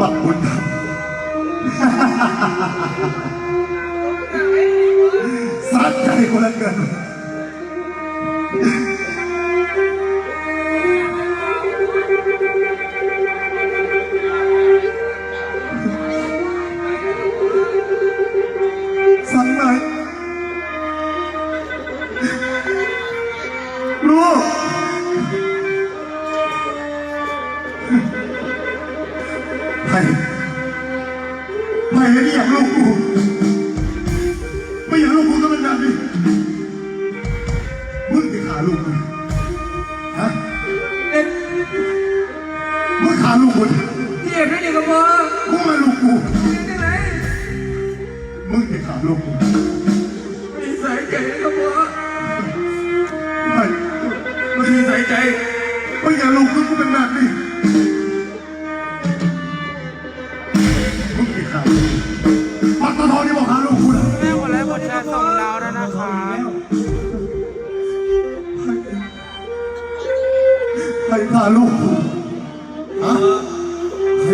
บักบุญธรรมสะใจคนละเกิน ไปไม่อยากลูกกูไม่อยากลูกกูก็เป็นแบบนี้มึงจะขาลูกกูฮะเอ็ดมึงขาลูกกูพี่เอกให้เด็กกับพ่อมึงมาลูกกูที่ไหนมึงจะขาลูกกูมีสายใจกับพ่อไปมันมีสายใจไม่อยากลูกกูก็เป็นแบบนี้ ฆ่าลูกกูฮะใคร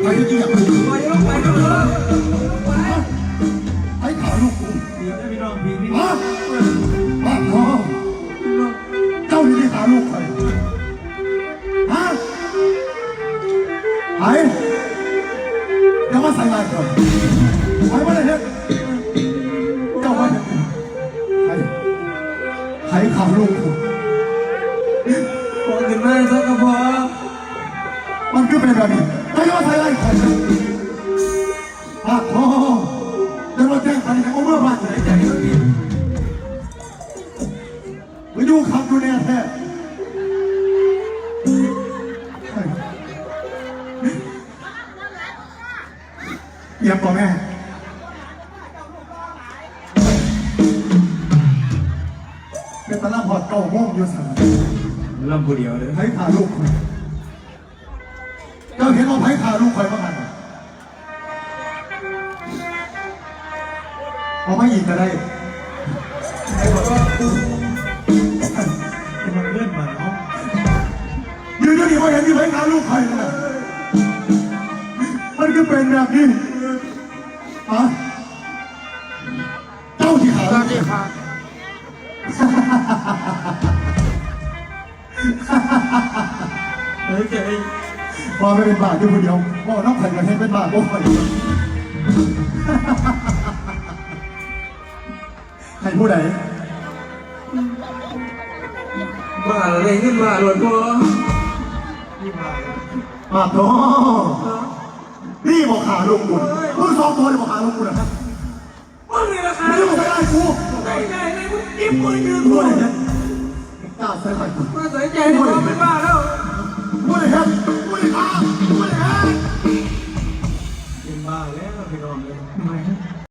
ใครที่อยากลูกกูปล่อยลงไปกับพ่อใครฆ่าลูกกูพี่พี่น้องพี่พี่ฮะบ้าพ่อเจ้านี่ได้ฆ่าลูกใครฮะใครเดี๋ยวมาใส่ลายก่อนใครมาเลยเนี่ยเจ้ามาเนี่ยใครใครฆ่าลูกกู พอขึ้นมาสักกับพ่อมันก็เป็นแบบนี้ใครมาใส่ลายก่อนบ้าพ่อเดี๋ยวมาแจ้งพันธุ์โอเวอร์บ้านไหนใจกับพี่ไปดูคำดูแน่แท้เยี่ยมป่ะแม่เป็นตะล่ำหอดเก่าม่วงอยู่สั่ ลำผู้เดียวเลยไผ่ขาลูกคอยเจ้าเห็นว่าไผ่ขาลูกคอยบ้างไหมเอาไม่ยิงก็ได้ไอ้บอกว่ามันเลื่อนมาเนาะยืนอยู่ดีว่าเห็นที่ไผ่ขาลูกคอยนะมันก็เป็นแบบนี้ฮะเจ้าที่ขาสลูวักสดีครับ เฮ้ยใจพอไม่เป็นบาทอยู่คนเดียวว่าน้องไผ่กับเทนเป็นบาทโอ้ยใครผู้ใดบ้าอะไรขึ้นมาหลวงพ่อมาโตนี่บอกขาลูกคุณมึงสองตัวเลยบอกขาลูกคุณนะครับมึงนี่ราคาไม่ได้บอกใส่ไอ้กูใส่ใจเลยมึงจิ้มมือยืนพูกูดเลยนะ กล้าใส่ไมาใส่ใจให้พ่อเป็นบ้าแล้วพูดเลยครับพูดเลยครับพูดเลยครับเป็นบ้าแล้วพี่น้องเลยไม